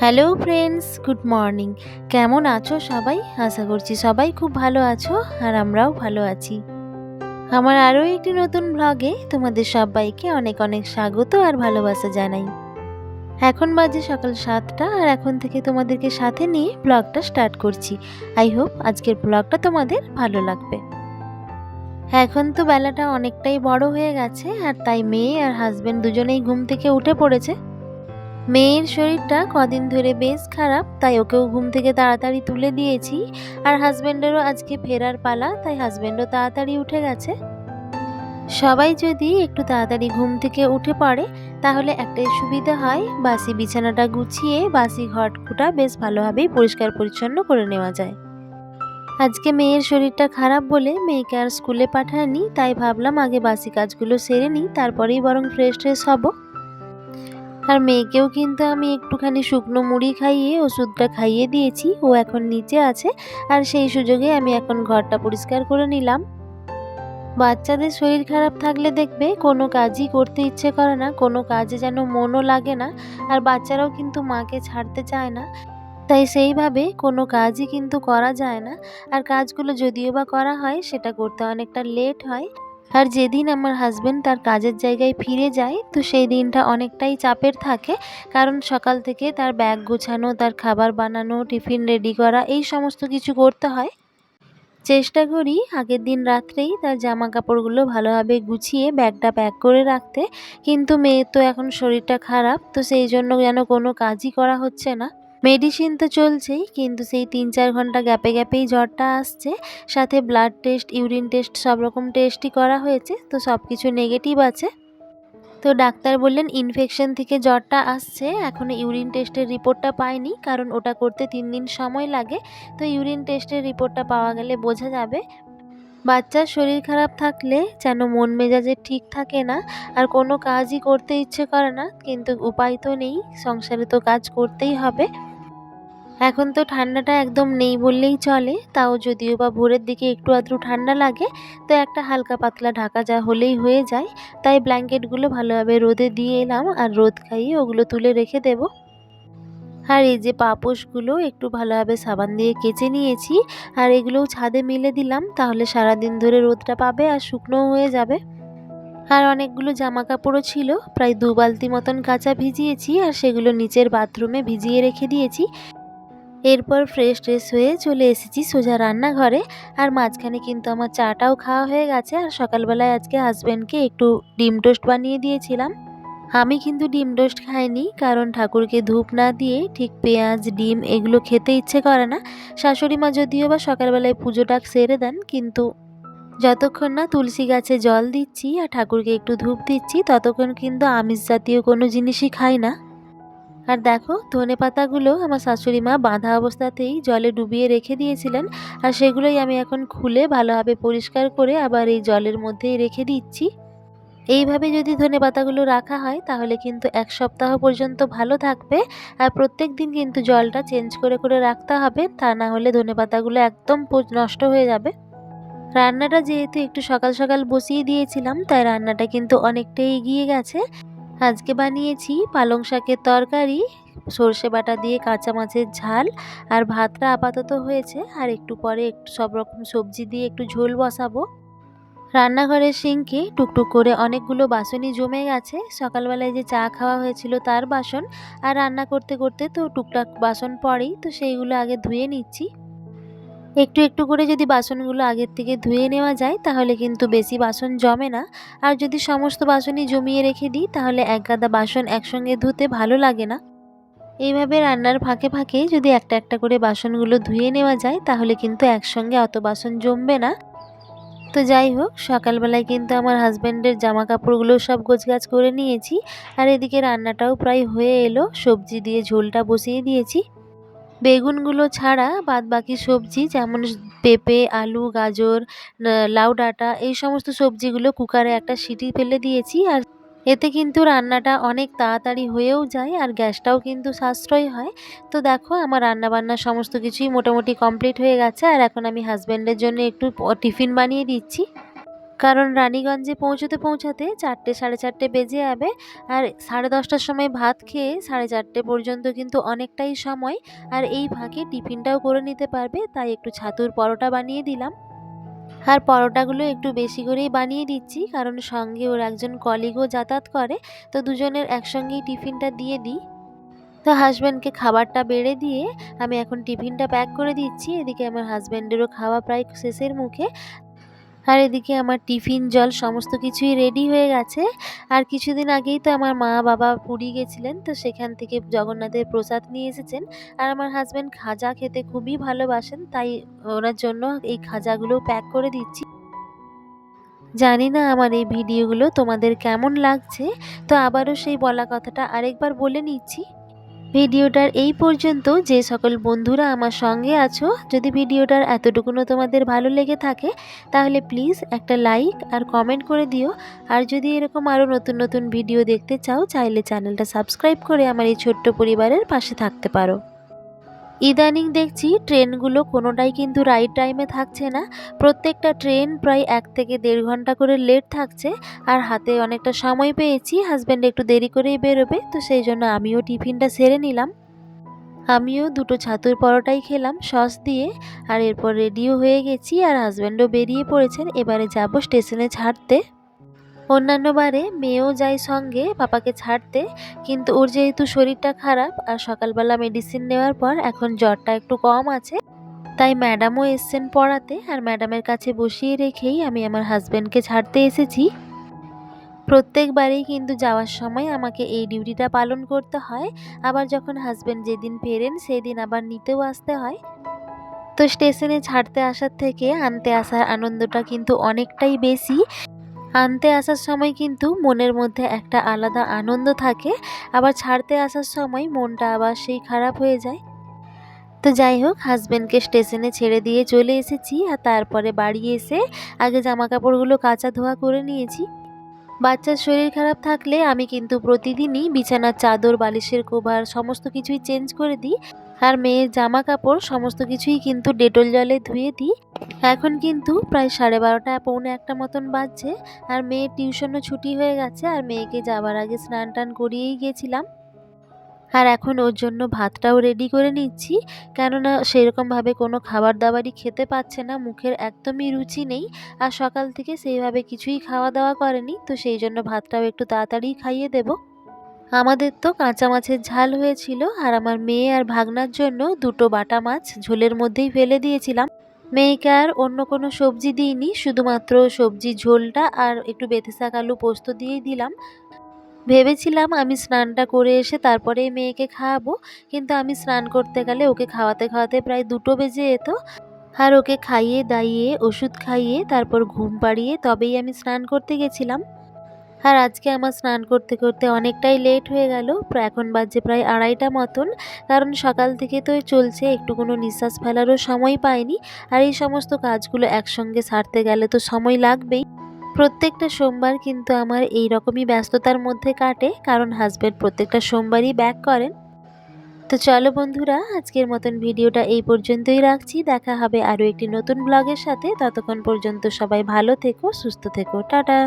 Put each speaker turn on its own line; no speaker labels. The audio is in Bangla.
Hello friends, good morning. কেমন আছো সবাই? আশা করছি সবাই খুব ভালো আছো আর আমরাও ভালো আছি। আমার আরও একটি নতুন ব্লগে তোমাদের সবাইকে অনেক অনেক স্বাগত আর ভালোবাসা জানাই। এখন বাজে সকাল সাতটা আর এখন থেকে তোমাদেরকে সাথে নিয়ে ব্লগটা স্টার্ট করছি। আই হোপ আজকের ব্লগটা তোমাদের ভালো লাগবে। এখন তো বেলাটা অনেকটাই বড় হয়ে গেছে আর তাই মেয়ে আর হাজবেন্ড দুজনেই ঘুম থেকে উঠে পড়েছে। মেয়ের শরীরটা কদিন ধরে বেশ খারাপ, তাই ওকেও ঘুম থেকে তাড়াতাড়ি তুলে দিয়েছি। আর হাজব্যান্ডেরও আজকে ফেরার পালা, তাই হাজব্যান্ডও তাড়াতাড়ি উঠে গেছে। সবাই যদি একটু তাড়াতাড়ি ঘুম থেকে উঠে পড়ে, তাহলে একটাই সুবিধা হয়, বাসি বিছানাটা গুছিয়ে বাসি ঘরকুটা বেশ ভালোভাবেই পরিষ্কার পরিচ্ছন্ন করে নেওয়া যায়। আজকে মেয়ের শরীরটা খারাপ বলে মেয়েকে আর স্কুলে পাঠায়নি, তাই ভাবলাম আগে বাসি কাজগুলো সেরে নিই, তারপরেই বরং ফ্রেশ ট্রেশ হব। আর মেয়েকেও কিন্তু আমি একটুখানি শুকনো মুড়ি খাইয়ে, ওষুধটা খাইয়ে দিয়েছি। ও এখন নিচে আছে আর সেই সুযোগে আমি এখন ঘরটা পরিষ্কার করে নিলাম। বাচ্চাদের শরীর খারাপ থাকলে দেখবে কোনো কাজই করতে ইচ্ছে করে না, কোনো কাজে যেন মনও লাগে না আর বাচ্চারাও কিন্তু মাকে ছাড়তে চায় না। তাই সেইভাবে কোনো কাজই কিন্তু করা যায় না। আর কাজগুলো যদিও বা করা হয়, সেটা করতে অনেকটা লেট হয়। আর যেদিন আমার হাজব্যান্ড তার কাজের জায়গায় ফিরে যায়, তো সেই দিনটা অনেকটাই চাপের থাকে। কারণ সকাল থেকে তার ব্যাগ গোছানো, তার খাবার বানানো, টিফিন রেডি করা, এই সমস্ত কিছু করতে হয়। চেষ্টা করি আগের দিন রাত্রেই তার জামা কাপড়গুলো ভালোভাবে গুছিয়ে ব্যাগটা প্যাক করে রাখতে। কিন্তু মেয়ের তো এখন শরীরটা খারাপ, তো সেই জন্য যেন কোনো কাজই করা হচ্ছে না। মেডিসিন তো চলছেই, কিন্তু সেই তিন চার ঘণ্টা গ্যাপে গ্যাপেই জ্বরটা আসছে। সাথে ব্লাড টেস্ট ইউরিন টেস্ট সব রকম টেস্টই করা হয়েছে, তো সব কিছু নেগেটিভ আছে। তো ডাক্তার বললেন ইনফেকশন থেকে জ্বরটা আসছে এখনও ইউরিন টেস্টের রিপোর্টটা পাইনি, কারণ ওটা করতে তিন দিন সময় লাগে, তো ইউরিন টেস্টের রিপোর্টটা পাওয়া গেলে বোঝা যাবে। বাচ্চার শরীর খারাপ থাকলে যেন মন মেজাজে ঠিক থাকে না, আর কোনো কাজই করতে ইচ্ছে করে না, কিন্তু উপায় তো নেই, সংসারে তো কাজ করতেই হবে। এখন তো ঠান্ডাটা একদম নেই বললেই চলে, তাও যদিও বা ভোরের দিকে একটু আধটু ঠান্ডা লাগে, তো একটা হালকা পাতলা ঢাকা যা হলেই হয়ে যায়, তাই ব্ল্যাঙ্কেটগুলো ভালোভাবে রোদে দিয়ে এলাম আর রোদ খাইয়ে ওগুলো তুলে রেখে দেব। আর এই যে পাপোশগুলো একটু ভালোভাবে সাবান দিয়ে কেচে নিয়েছি, আর এগুলোও ছাদে মিলে দিলাম, তাহলে সারাদিন ধরে রোদটা পাবে আর শুকনোও হয়ে যাবে। আর অনেকগুলো জামা কাপড়ও ছিল, প্রায় দু বালতি মতন কাঁচা ভিজিয়েছি, আর সেগুলো নিচের বাথরুমে ভিজিয়ে রেখে দিয়েছি এরপর ফ্রেশ ট্রেশ হয়ে চলে এসেছি সোজা রান্নাঘরে। আর মাঝখানে কিন্তু আমার চাটাও খাওয়া হয়ে গেছে। আর সকালবেলায় আজকে হাজব্যান্ডকে একটু ডিম টোস্ট বানিয়ে দিয়েছিলাম। আমি কিন্তু ডিম টোস্ট খাইনি, কারণ ঠাকুরকে ধূপ না দিয়ে ঠিক পেঁয়াজ, ডিম এগুলো খেতে ইচ্ছে করে না। শাশুড়ি মা যদিও বা সকালবেলায় পুজোটা সেরে দেন, কিন্তু যতক্ষণ না তুলসী গাছে জল দিচ্ছি আর ঠাকুরকে একটু ধূপ দিচ্ছি, ততক্ষণ কিন্তু আমিষ জাতীয় কোনো জিনিসই খাই না। আর দেখো, ধনে পাতাগুলো আমার শাশুড়ি মা বাঁধা অবস্থাতেই জলে ডুবিয়ে রেখে দিয়েছিলেন। আর সেগুলোই আমি এখন খুলে ভালোভাবে পরিষ্কার করে আবার এই জলের মধ্যেই রেখে দিচ্ছি। এইভাবে যদি ধনে পাতাগুলো রাখা হয়, তাহলে কিন্তু এক সপ্তাহ পর্যন্ত ভালো থাকবে। আর প্রত্যেক দিন কিন্তু জলটা চেঞ্জ করে করে রাখতে হবে, তা না হলে ধনে পাতাগুলো একদম নষ্ট হয়ে যাবে। রান্নাটা যেহেতু একটু সকাল সকাল বসিয়ে দিয়েছিলাম, তাই রান্নাটা কিন্তু অনেকটাই এগিয়ে গেছে। আজকে বানিয়েছি পালং শাকের তরকারি, সর্ষে বাটা দিয়ে কাঁচা মাছের ঝাল আর ভাতটা আপাতত হয়েছে আর একটু পরে একটু সব রকম সবজি দিয়ে একটু ঝোল বসাবো। রান্নাঘরের সিঙ্কে টুকটুক করে অনেকগুলো বাসনই জমে গেছে। সকালবেলায় যে চা খাওয়া হয়েছিল তার বাসন আর রান্না করতে করতে তো টুকটাক বাসন পড়েই, তো সেইগুলো আগে ধুয়ে নিচ্ছি। একটু একটু করে যদি বাসনগুলো আগের থেকে ধুয়ে নেওয়া যায়, তাহলে কিন্তু বেশি বাসন জমে না। আর যদি সমস্ত বাসনই জমিয়ে রেখে দিই, তাহলে এক গাদা বাসন একসঙ্গে ধুতে ভালো লাগে না। এইভাবে রান্নার ফাঁকে ফাঁকে যদি একটা একটা করে বাসনগুলো ধুয়ে নেওয়া যায়, তাহলে কিন্তু একসঙ্গে অত বাসন জমবে না। তো যাই হোক, সকালবেলায় কিন্তু আমার হাজব্যান্ডের জামা কাপড়গুলো সব গোছগাছ করে নিয়েছি। আর এদিকে রান্নাটাও প্রায় হয়ে এলো। সবজি দিয়ে ঝোলটা বসিয়ে দিয়েছি। বেগুনগুলো ছাড়া বাদ বাকি সবজি যেমন পেঁপে, আলু, গাজর লাউ ডাঁটা, এই সমস্ত সবজিগুলো কুকারে একটা সিটি ফেলে দিয়েছি আর এতে কিন্তু রান্নাটা অনেক তাড়াতাড়ি হয়েও যায় আর গ্যাসটাও কিন্তু সাশ্রয় হয়। তো দেখো আমার রান্না বান্না সমস্ত কিছুই মোটামুটি কমপ্লিট হয়ে গেছে আর এখন আমি হাজব্যান্ডের জন্য একটু টিফিন বানিয়ে দিচ্ছি। কারণ রানীগঞ্জে পৌঁছতে পৌঁছাতে চারটে সাড়ে চারটে বেজে যাবে আর সাড়ে দশটার সময় ভাত খেয়ে সাড়ে চারটে পর্যন্ত কিন্তু অনেকটাই সময় আর এই ফাঁকে টিফিনটাও করে নিতে পারবে, তাই একটু ছাতুর পরোটা বানিয়ে দিলাম। আর পরোটাগুলো একটু বেশি করেই বানিয়ে দিচ্ছি, কারণ সঙ্গে ওর একজন কলিগও যাতায়াত করে, তো দুজনের একসঙ্গেই টিফিনটা দিয়ে দিই। তো হাজব্যান্ডকে খাবারটা বেড়ে দিয়ে আমি এখন টিফিনটা প্যাক করে দিচ্ছি, এদিকে আমার হাজব্যান্ডেরও খাওয়া প্রায় শেষের মুখে আর এদিকে আমার টিফিন, জল সমস্ত কিছুই রেডি হয়ে গেছে। আর কিছুদিন আগেই তো আমার মা বাবা পুরী গেছিলেন, তো সেখান থেকে জগন্নাথের প্রসাদ নিয়ে এসেছেন। আর আমার হাজব্যান্ড খাজা খেতে খুবই ভালোবাসেন, তাই ওনার জন্য এই খাজাগুলো প্যাক করে দিচ্ছি। জানি না আমার এই ভিডিওগুলো তোমাদের কেমন লাগছে, তো আবারও সেই বলা কথাটা আরেকবার বলে নিচ্ছি। ভিডিওটার এই পর্যন্ত। যে সকল বন্ধুরা আমার সঙ্গে আছো, যদি ভিডিওটার এতটুকুনও তোমাদের ভালো লেগে থাকে, তাহলে প্লিজ একটা লাইক আর কমেন্ট করে দিও। আর যদি এরকম আরও নতুন নতুন ভিডিও দেখতে চাও, চাইলে চ্যানেলটা সাবস্ক্রাইব করে আমার এই ছোট্ট পরিবারের পাশে থাকতে পারো। ইদানিং দেখছি ট্রেনগুলো কোনোটাই কিন্তু রাইট টাইমে থাকছে না। প্রত্যেকটা ট্রেন প্রায় এক থেকে দেড় ঘণ্টা করে লেট থাকছে আর হাতে অনেকটা সময় পেয়েছি হাজব্যান্ড একটু দেরি করেই বেরোবে, তো সেই জন্য আমিও টিফিনটা সেরে নিলাম। আমিও দুটো ছাতুর পরোটাই খেলাম, সস দিয়ে, আর এরপর রেডিও হয়ে গেছি আর হাজব্যান্ডও বেরিয়ে পড়েছেন, এবারে যাব স্টেশনে ছাড়তে। অন্যান্য বারে মেয়েও যায় সঙ্গে পাপাকে ছাড়তে, কিন্তু ওর যেহেতু শরীরটা খারাপ আর সকালবেলা মেডিসিন নেওয়ার পর এখন জ্বরটা একটু কম আছে, তাই ম্যাডামও এসছেন পড়াতে আর ম্যাডামের কাছে বসিয়ে রেখেই আমি আমার হাজব্যান্ডকে ছাড়তে এসেছি। প্রত্যেকবারেই কিন্তু যাওয়ার সময় আমাকে এই ডিউটিটা পালন করতে হয়, আবার যখন হাজব্যান্ড যেদিন ফেরেন সেই দিন আবার নিতেও আসতে হয়। তো স্টেশনে ছাড়তে আসার থেকে আনতে আসার আনন্দটা কিন্তু অনেকটাই বেশি। আনতে আসার সময় কিন্তু মনের মধ্যে একটা আলাদা আনন্দ থাকে, আবার ছাড়তে আসার সময় মনটা আবার সেই খারাপ হয়ে যায়। তো যাই হোক হাজব্যান্ডকে স্টেশনে ছেড়ে দিয়ে চলে এসেছি আর তারপরে বাড়ি এসে আগে জামা কাপড়গুলো কাচা ধোয়া করে নিয়েছি। বাচ্চার শরীর খারাপ থাকলে আমি কিন্তু প্রতিদিনই বিছানার চাদর, বালিশের কোভার, সমস্ত কিছুই চেঞ্জ করে দিই। আর মেয়ের জামা কাপড় সমস্ত কিছুই কিন্তু ডেটল জলে ধুয়ে দিই। এখন কিন্তু প্রায় সাড়ে বারোটা, পৌনে একটা মতন বাজছে। আর মেয়ের টিউশনও ছুটি হয়ে গেছে। আর মেয়েকে যাবার আগে স্নান টান করিয়েই গেছিলাম আর এখন ওর জন্য ভাতটাও রেডি করে নিচ্ছি। কেননা সেরকমভাবে কোনো খাবার দাবারই খেতে পাচ্ছে না, মুখের একদমই রুচি নেই। আর সকাল থেকে সেইভাবে কিছুই খাওয়া দাওয়া করেনি, তো সেই জন্য ভাতটাও একটু তাড়াতাড়ি খাইয়ে দেব। আমাদের তো কাঁচা মাছের ঝাল হয়েছিল, আর আমার মেয়ে আর ভাগনার জন্য দুটো বাটা মাছ ঝোলের মধ্যেই ফেলে দিয়েছিলাম। মেয়েকে আর অন্য কোনো সবজি দিইনি, শুধুমাত্র সবজি ঝোলটা আর একটু বেথে শাক আলু পোস্ত দিয়েই দিলাম। ভেবেছিলাম আমি স্নানটা করে এসে তারপরে মেয়েকে খাওয়াবো, কিন্তু আমি স্নান করতে গেলে ওকে খাওয়াতে খাওয়াতে প্রায় দুটো বেজে যেত। আর ওকে খাইয়ে দাইয়ে, ওষুধ খাইয়ে, তারপর ঘুম পাড়িয়ে তবেই আমি স্নান করতে গেছিলাম। আর আজকে আমার স্নান করতে করতে অনেকটাই লেট হয়ে গেল এখন বাজছে প্রায় আড়াইটা মতন। কারণ সকাল থেকে তো চলছে একটু কোনো নিঃশ্বাস ফেলারও সময় পাইনি। আর এই সমস্ত কাজগুলো একসঙ্গে সারতে গেলে তো সময় লাগবেই। প্রত্যেকটা সোমবার কিন্তু আমার এই রকমই ব্যস্ততার মধ্যে কাটে, কারণ হাজব্যান্ড প্রত্যেকটা সোমবারই ব্যাক করেন। তো চলো বন্ধুরা, আজকের মতন ভিডিওটা এই পর্যন্তই রাখছি। দেখা হবে আরও একটি নতুন ব্লগের সাথে। ততক্ষণ পর্যন্ত সবাই ভালো থেকো, সুস্থ থেকো। টাটা!